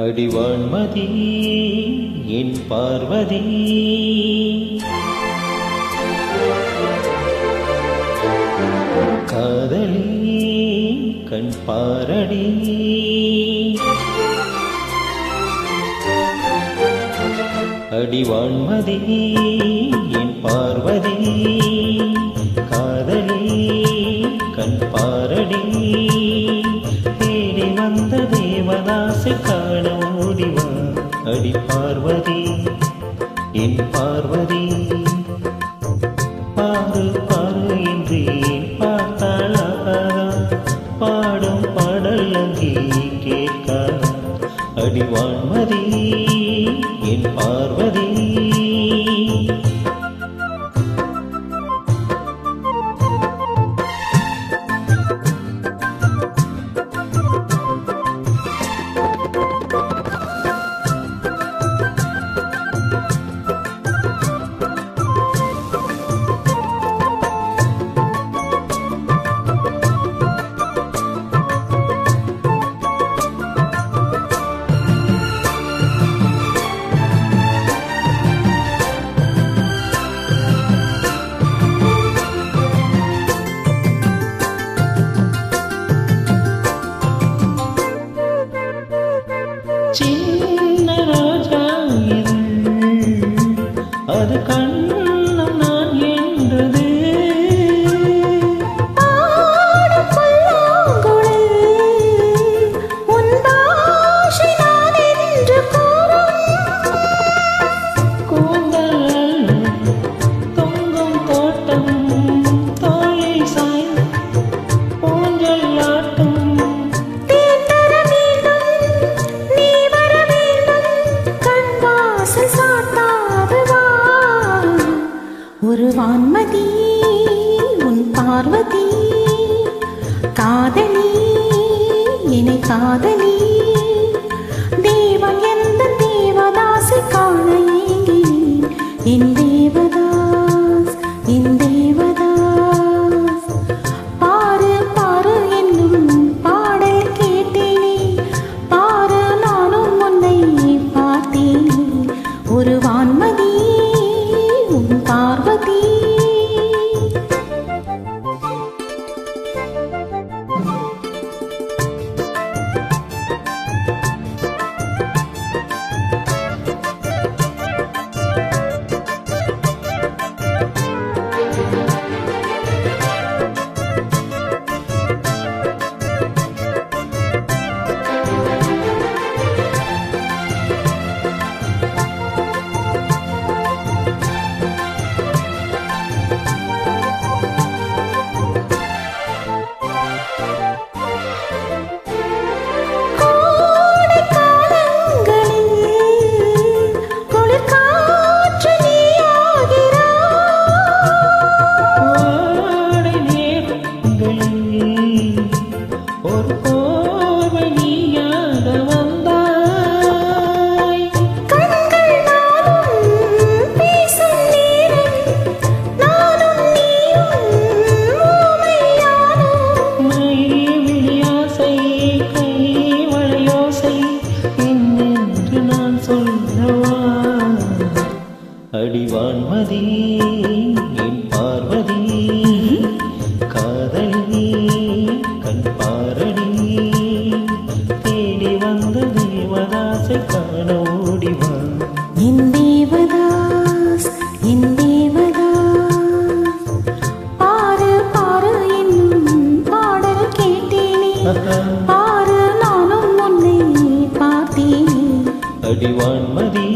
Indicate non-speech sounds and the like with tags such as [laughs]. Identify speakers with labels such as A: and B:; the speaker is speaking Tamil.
A: அடிவான்மதி என் பார்வதி. காதலி கண் பாரடி. அடிவான்மதி என் பார்வதி. காதலி கண் பாரடி. தேடி வந்த தேவதாசு காண அடி பார்வதி என் பார்வதி. பாரு பாரு என்று பார்த்தாளா? பாடும் பாடல் அங்கே கேட்காதா? அடிவான்மதி என் பார்வதி.
B: வான்மதி உன் பார்வதி. காதலி என்னை காதலி. தேவம் எந்த தேவதாசி காண ஏங்கினேன் என்
A: அடிவான்மதி என் பார்வதி. காதலி கண் பாரடி தேடி வந்த தேவதாசை காண ஓடிவா
B: என் தேவதாஸ் என் தேவதாஸ். பாரு பாரு என்னும் பாடல் கேட்டேனே. [laughs] பாரு நானும் உன்னை பார்த்தேனே.
A: அடிவான்மதி